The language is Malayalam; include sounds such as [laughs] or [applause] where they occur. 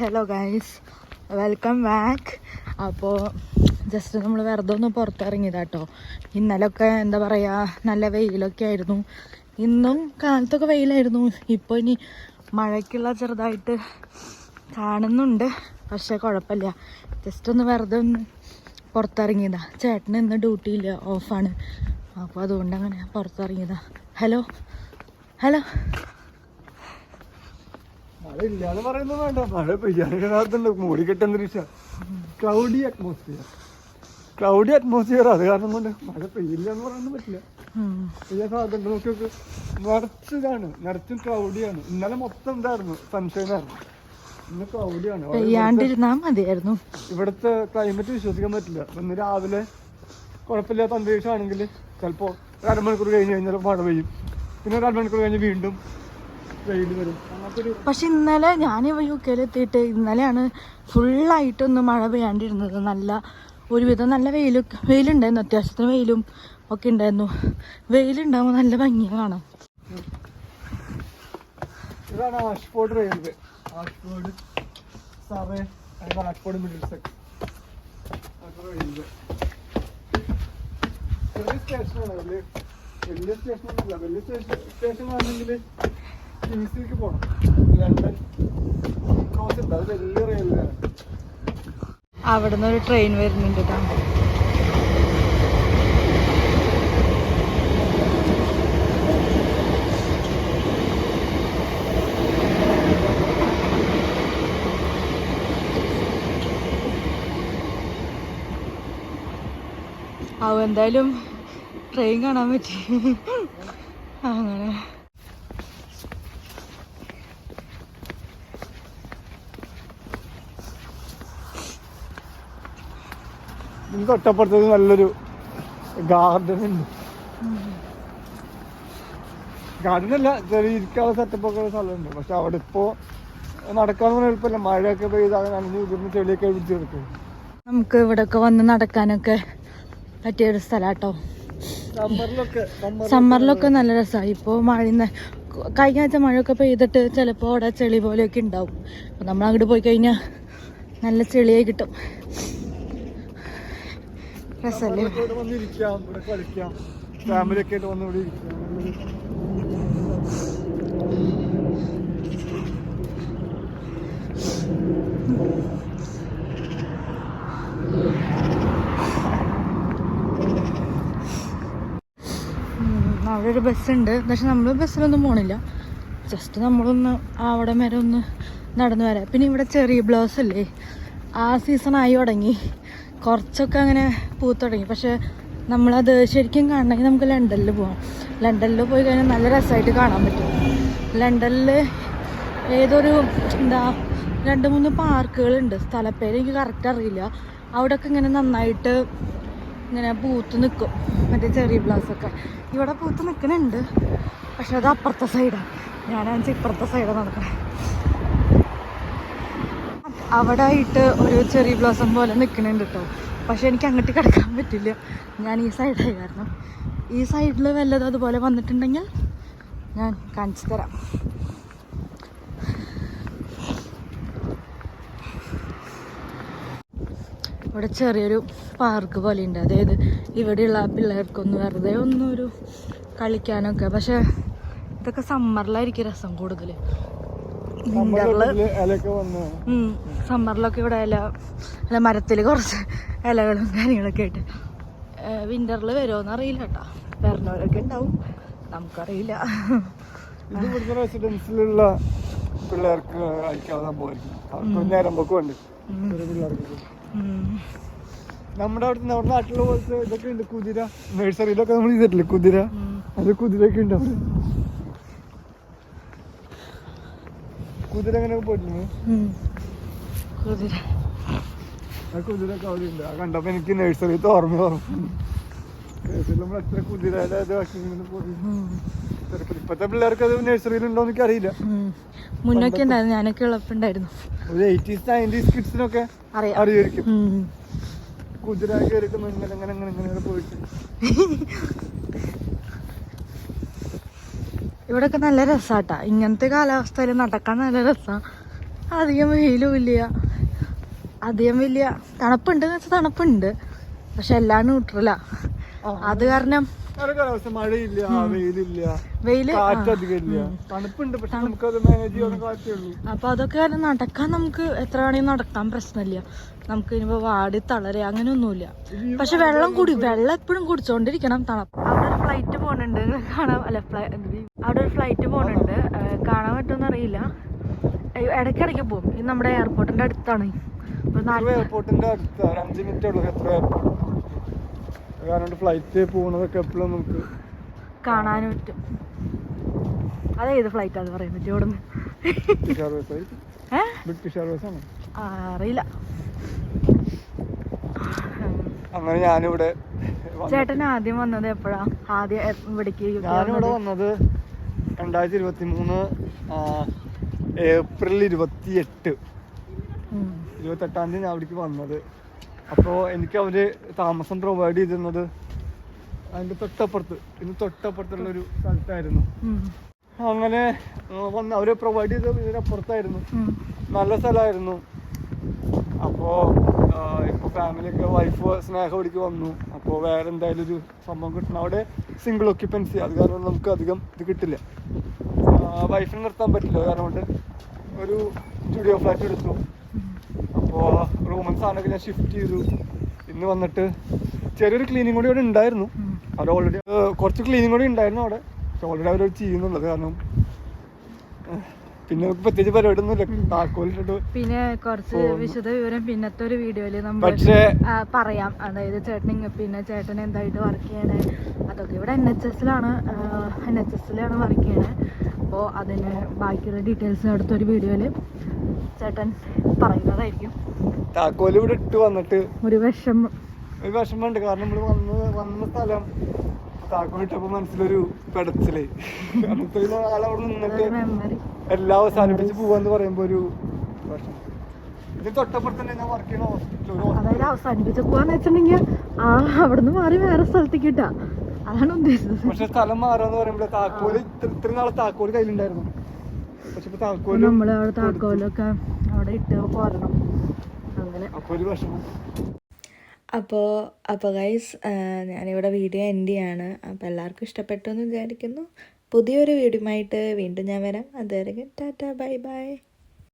ഹലോ ഗൈസ് വെൽക്കം ബാക്ക് അപ്പോൾ ജസ്റ്റ് നമ്മൾ വെറുതെ ഒന്ന് പുറത്തിറങ്ങിയതാട്ടോ. ഇന്നലൊക്കെ എന്താ പറയുക നല്ല വെയിലൊക്കെ ആയിരുന്നു. ഇന്നും കാലത്തൊക്കെ വെയിലായിരുന്നു. ഇപ്പോൾ ഇനി മഴയ്ക്കുള്ള ചെറുതായിട്ട് കാണുന്നുണ്ട്. പക്ഷേ കുഴപ്പമില്ല. ജസ്റ്റ് ഒന്ന് വെറുതെ ഒന്ന് പുറത്തിറങ്ങിയതാ. ചേട്ടന് ഇന്ന് ഡ്യൂട്ടി ഇല്ല ഓഫാണ് അപ്പോൾ അതുകൊണ്ട് അങ്ങനെ പുറത്തിറങ്ങിയതാ. ഹലോ ഹലോ മഴ ഇല്ലാന്ന് പറയുന്നത് വേണ്ട. മഴ പെയ്യാനുണ്ട് മൂടിക്കെട്ട അന്തരീക്ഷ. ക്ലൗഡി അറ്റ്മോസ്ഫിയർ ക്ലൗഡി അറ്റ്മോസ്ഫിയർ അത് കാരണം കൊണ്ട് മഴ പെയ്യില്ല എന്ന് പറയാൻ പറ്റില്ല. പെയ്യാൻ സാധ്യത നോക്കി നോക്ക് നിറച്ചതാണ് നിറച്ചും ക്ലൗഡിയാണ് ഇന്നലെ മൊത്തം എന്തായിരുന്നു സൺഷൈൻ ആയിരുന്നു. ഇന്ന് ക്ലൗഡിയാണ് പെയ്യാണ്ടിരുന്നാ മതിയായിരുന്നു. ഇവിടുത്തെ ക്ലൈമറ്റ് വിശ്വസിക്കാൻ പറ്റില്ല. ഇന്ന് രാവിലെ കുഴപ്പമില്ലാത്ത അന്തരീക്ഷമാണെങ്കിൽ ചിലപ്പോൾ ഒരു അരമണിക്കൂർ കഴിഞ്ഞ് കഴിഞ്ഞാൽ മഴ പെയ്യും. പിന്നെ ഒരു അരമണിക്കൂർ കഴിഞ്ഞ് വീണ്ടും വെയിൽ വരും അങ്ങനത്തെ ഒരു പക്ഷെ ഇന്നലെ ഞാൻ യു കെയിൽ എത്തിയിട്ട് ഇന്നലെയാണ് ഫുള്ളായിട്ടൊന്നും മഴ പെയ്യാണ്ടിരുന്നത്. നല്ല ഒരുവിധം നല്ല വെയിലും വെയിലുണ്ടായിരുന്നു. അത്യാവശ്യത്തിന് വെയിലും ഒക്കെ ഉണ്ടായിരുന്നു. വെയിലുണ്ടാകുമ്പോൾ നല്ല ഭംഗിയാണ് കാണാം. ഇതാണ് ആഷ്ഫോർഡ് റെയിൽവേ സറേ മിഡിൽ ചെറിയ സ്റ്റേഷനാണ് വലിയ വലിയ സ്റ്റേഷനൊന്നുമില്ല വലിയ സ്റ്റേഷൻ സ്റ്റേഷൻ ആണെങ്കിൽ കിങ്സിലേക്ക് പോകണം ലണ്ടൻ ക്രോസ് ഉണ്ട്. അത് വലിയ റെയിൽവേ ആണ് അവിടെ നിന്ന് ഒരു ട്രെയിൻ വരുന്നുണ്ട് കേട്ടോ അവ എന്തായാലും ട്രെയിൻ കാണാൻ പറ്റി. [laughs] അങ്ങനെ. തൊട്ടപ്പുറത്ത് നല്ലൊരു ഗാർഡൻ ഉണ്ട്. ഗാർഡൻ അല്ല ചെറിയ ഇരിക്കാനുള്ള സെറ്റപ്പ് ഒക്കെ ഉള്ള സ്ഥലമുണ്ട്. പക്ഷെ അവിടെ ഇപ്പോ നടക്കാൻ പറഞ്ഞാൽ എളുപ്പമില്ല. മഴയൊക്കെ പെയ്താൽ നനഞ്ഞു ഇതിന് ചെളിയൊക്കെ പിടിച്ച് കിടക്കും. നമുക്ക് ഇവിടെയൊക്കെ വന്ന് നടക്കാനൊക്കെ പറ്റിയ ഒരു സ്ഥലാട്ടോ സമ്മറിലൊക്കെ നല്ല രസമായി ഇപ്പോൾ മഴ കഴിഞ്ഞ ആഴ്ച മഴയൊക്കെ പെയ്തിട്ട് ചിലപ്പോൾ അവിടെ ചെളി പോലെയൊക്കെ ഉണ്ടാവും. അപ്പൊ നമ്മൾ അങ്ങോട്ട് പോയി കഴിഞ്ഞാൽ നല്ല ചെളിയായി കിട്ടും. രസമല്ലേ? വന്നിരിക്കാം ഇവിടെ കളിക്കാം. ഫാമിലി ഒക്കെ ആയിട്ട് വന്ന് ഇവിടെ ഇരിക്കാം. അവിടെ ഒരു ബസ്സുണ്ട്. പക്ഷെ നമ്മൾ ബസ്സിലൊന്നും പോണില്ല. ജസ്റ്റ് നമ്മളൊന്ന് അവിടെ വരെ ഒന്ന് നടന്നു വരാം. പിന്നെ ഇവിടെ ചെറിയ ബ്ലൗസ് അല്ലേ ആ സീസൺ ആയി തുടങ്ങി. കുറച്ചൊക്കെ അങ്ങനെ പൂത്തുടങ്ങി പക്ഷേ നമ്മളത് ശരിക്കും കാണണമെങ്കിൽ നമുക്ക് ലണ്ടനിൽ പോകാം ലണ്ടനിൽ പോയി കഴിഞ്ഞാൽ നല്ല രസമായിട്ട് കാണാൻ പറ്റും. ലണ്ടനിൽ ഏതൊരു എന്താ രണ്ട് മൂന്ന് പാർക്കുകളുണ്ട്. സ്ഥലപ്പേര് എനിക്ക് കറക്റ്റ് അറിയില്ല. അവിടെയൊക്കെ ഇങ്ങനെ നന്നായിട്ട് ഇങ്ങനെ പൂത്ത് നിൽക്കും മറ്റേ ചെറിയ ഗ്ലാസ്സൊക്കെ ഇവിടെ പൂത്ത് നിൽക്കുന്നുണ്ട് പക്ഷെ അത് അപ്പുറത്തെ സൈഡാണ് ഞാനാണെന്ന് ഇപ്പുറത്തെ സൈഡാണ് നടക്കണേ. അവിടെ ആയിട്ട് ഒരു ചെറിയ ബ്ലോസം പോലെ നിൽക്കുന്നുണ്ട് കേട്ടോ പക്ഷെ എനിക്ക് അങ്ങോട്ട് കിടക്കാൻ പറ്റില്ല. ഞാൻ ഈ സൈഡായി കാരണം. ഈ സൈഡിൽ വല്ലതും അതുപോലെ വന്നിട്ടുണ്ടെങ്കിൽ ഞാൻ കാണിച്ചു തരാം. ഇവിടെ ചെറിയൊരു പാർക്ക് പോലെ ഉണ്ട് അതായത് ഇവിടെയുള്ള പിള്ളേർക്കൊന്ന് വെറുതെ ഒന്നൊരു കളിക്കാനൊക്കെ. പക്ഷേ ഇതൊക്കെ സമ്മറിലായിരിക്കും രസം കൂടുതൽ വിന്ററിൽ സമ്മറിലൊക്കെ ഇവിടെ ഇല അല്ല മരത്തിൽ കുറച്ച് ഇലകളും കാര്യങ്ങളൊക്കെ ആയിട്ട്. വിന്ററിൽ വരുമോന്ന് അറിയില്ല കേട്ടോ. വരണവരൊക്കെ ഉണ്ടാവും. നമുക്കറിയില്ല. റെസിഡൻസിലുള്ള പിള്ളേർക്ക് അയക്കാതെ അവർക്ക് നേരം ഉണ്ട്. നമ്മുടെ അവിടുത്തെ നമ്മുടെ നാട്ടിലുള്ള പോലത്തെ ഇതൊക്കെ ഉണ്ട്. കുതിര നഴ്സറിയിലൊക്കെ നമ്മൾ ചെയ്തിട്ടില്ലേ? കുതിര. അത് കുതിരയൊക്കെ ഉണ്ട്? അവിടെ കുതിര എങ്ങനെ പോയിട്ടുണ്ട്? ഉം. കുതിര. ആ കുതിരയൊക്കെ അവിടെ ഉണ്ട് ആ കണ്ടപ്പോ എനിക്ക് നഴ്സറി ഓർമ്മ ഓർമ്മ നഴ്സറിയിൽ നമ്മൾ എത്ര കുതിരയുടെ ഇത് ഇങ്ങനെ പോയി. ഇപ്പത്തെ പിള്ളേർക്ക് അത് നഴ്സറിയിൽ ഉണ്ടോ എനിക്ക് അറിയില്ല. മുന്നൊക്കെ ഉണ്ടായിരുന്നു. ഞാനൊക്കെ എളുപ്പമുണ്ടായിരുന്നു ഒരു എയ്റ്റീസ് നയന്റീസ് കിഡ്സിനൊക്കെ അറിയാം. അറിയായിരിക്കും ഉം. കുതിര കയറിയിട്ട് ഇങ്ങനെ ഇങ്ങനെ ഇങ്ങനെ ഇങ്ങനെ പോയിട്ട്. [laughs] ഇവിടെയൊക്കെ നല്ല രസാട്ടാ. ഇങ്ങനത്തെ കാലാവസ്ഥയിൽ നടക്കാൻ നല്ല രസാ. അധികം വെയിലും ഇല്ല. അധികം വലിയ തണുപ്പുണ്ട് എന്ന് വെച്ചാൽ തണുപ്പുണ്ട്. പക്ഷെ എല്ലാം ന്യൂട്രലാ അത് കാരണം കാലാവസ്ഥ മഴയില്ല വെയിലില്ല. വെയിൽ കാറ്റധികമില്ല തണുപ്പുണ്ട് പക്ഷെ നമുക്കത് മാനേജ് ചെയ്യാൻ കാറ്റേ ഉള്ളൂ. അപ്പൊ അതൊക്കെ കാരണം നടക്കാൻ നമുക്ക് എത്ര വേണമെങ്കിലും നടക്കാൻ പ്രശ്നമില്ല. നമുക്ക് ഇനിയിപ്പോ വാടി തളരെ അങ്ങനെ ഒന്നുമില്ല പക്ഷെ വെള്ളം കുടി വെള്ളം എപ്പോഴും കുടിച്ചോണ്ടിരിക്കണം തണുപ്പ്. അവിടെ ഒരു ഫ്ലൈറ്റ് പോണുണ്ട്. കാണാൻ അല്ല അവിടെ ഒരു ഫ്ലൈറ്റ് പോണുണ്ട്. കാണാൻ പറ്റുമെന്ന് അറിയില്ല. ഇടയ്ക്കിടയ്ക്ക് പോകും ഇത് നമ്മുടെ എയർപോർട്ടിന്റെ അടുത്താണ്. എയർപോർട്ടിന്റെ അടുത്താണ്? അഞ്ച് മിനിറ്റ് ഉള്ളു. എത്ര എയർപോർട്ട് കാരണം ഫ്ലൈറ്റ് പോകുന്നതൊക്കെ എപ്പോഴും നമുക്ക് കാണാൻ പറ്റും. അതെ ഏത് ഫ്ലൈറ്റ് അത് പറയാൻ പറ്റും ഇവിടെ ബ്രിട്ടീഷ് എയർവേസ് ആണ്? അറിയില്ല. അങ്ങനെ ഞാനിവിടെ. ചേട്ടൻ ആദ്യം വന്നത് എപ്പോഴാ? ആദ്യം ഇവിടേക്ക് ഞാനിവിടെ വന്നത്? രണ്ടായിരത്തി ഇരുപത്തി മൂന്ന് ഏപ്രിൽ ഇരുപത്തി എട്ട്. ഇരുപത്തെട്ടാം തീയതി ഞാൻ അവിടേക്ക് വന്നത്. അപ്പോൾ എനിക്ക് അവർ താമസം പ്രൊവൈഡ് ചെയ്തിരുന്നത് അതിന്റെ തൊട്ടപ്പുറത്ത്. ഇന്ന് തൊട്ടപ്പുറത്തുള്ള ഒരു സ്ഥലത്തായിരുന്നു. അങ്ങനെ വന്ന് അവർ പ്രൊവൈഡ് ചെയ്തത് ഇതിനപ്പുറത്തായിരുന്നു നല്ല സ്ഥലമായിരുന്നു. അപ്പോൾ ഇപ്പോൾ ഫാമിലിയൊക്കെ വൈഫ് സ്നേഹം ഇവിടേക്ക് വന്നു. അപ്പോൾ വേറെ എന്തായാലും ഒരു സംഭവം കിട്ടണം. അവിടെ സിംഗിൾ ഒക്യുപ്പൻസി അത് കാരണം നമുക്ക് അധികം ഇത് കിട്ടില്ല. വൈഫിനെ നിർത്താൻ പറ്റില്ല. കാരണം കൊണ്ട് ഒരു സ്റ്റുഡിയോ ഫ്ലാറ്റ് എടുത്തു. അപ്പോൾ സാധനമൊക്കെ ഞാൻ ഷിഫ്റ്റ് ചെയ്തു. ഇന്ന് വന്നിട്ട് ചെറിയൊരു ക്ലീനിങ് കൂടി ഇവിടെ ഉണ്ടായിരുന്നു. അവിടെ ഓൾറെഡി കുറച്ച് ക്ലീനിങ് കൂടി ഉണ്ടായിരുന്നു അവിടെ. പക്ഷെ ഓൾറെഡി അവരോട് ചെയ്യുന്നുള്ളത് കാരണം പിന്നെ പ്രത്യേകിച്ച് പരിപാടി ഒന്നുമില്ല താക്കോലിട്ടിട്ട് പിന്നെ കുറച്ച്. വിശദ വിവരം പിന്നത്തെ ഒരു വീഡിയോയിൽ നമ്മൾ പറയാം. അതായത് ചേട്ടൻ പിന്നെ ചേട്ടൻ എന്തായിട്ട് വർക്ക് ചെയ്യണേ? അതൊക്കെ ഇവിടെ എൻ എച്ച് എസിലാണ് എൻ എച്ച് എസിലാണ് വർക്ക് ചെയ്യണേ. അപ്പോൾ അതിന് ബാക്കിയുള്ള ഡീറ്റെയിൽസ് അടുത്തൊരു വീഡിയോയിൽ ചേട്ടൻ പറയുന്നതായിരിക്കും. താക്കോൽ ഇവിടെ ഇട്ട് വന്നിട്ട് ഒരു വിഷമം. ഒരു വിഷമമുണ്ട്. കാരണം നമ്മൾ വന്ന് വന്ന സ്ഥലം താക്കോൽ ഇട്ടപ്പോൾ മനസ്സിലൊരു പെടച്ചിൽ. നിന്നിട്ട് എല്ലാം അവസാനിപ്പിച്ച് പോവാന്ന് പറയുമ്പോൾ ഒരു വിഷമം. അതായത് അവസാനിപ്പിച്ച് പോവാന്ന് വെച്ചിട്ടുണ്ടെങ്കിൽ ആ അവിടുന്ന് മാറി വേറെ സ്ഥലത്തേക്ക് കിട്ടാ അതാണ് ഉദ്ദേശിച്ചത് പക്ഷെ സ്ഥലം മാറാന്ന് പറയുമ്പോൾ താക്കോൽ ഇത്ര- നാളെ താക്കോൽ കയ്യിലുണ്ടായിരുന്നു. പക്ഷെ ഇപ്പൊ താക്കോൽ നമ്മൾ അവിടെ താക്കോലൊക്കെ അവിടെ ഇട്ട് പോരണം അങ്ങനെ. അപ്പൊ ഒരു വിഷമം. അപ്പോൾ അപ്പോൾ ഗൈസ് ഞാനിവിടെ വീഡിയോ എൻഡ് ചെയ്യാണ്. അപ്പോൾ എല്ലാവർക്കും ഇഷ്ടപ്പെട്ടു എന്ന് വിചാരിക്കുന്നു. പുതിയൊരു വീഡിയോ ആയിട്ട് വീണ്ടും ഞാൻ വരാം. അതുവരെ ടാറ്റ ബൈ ബൈ.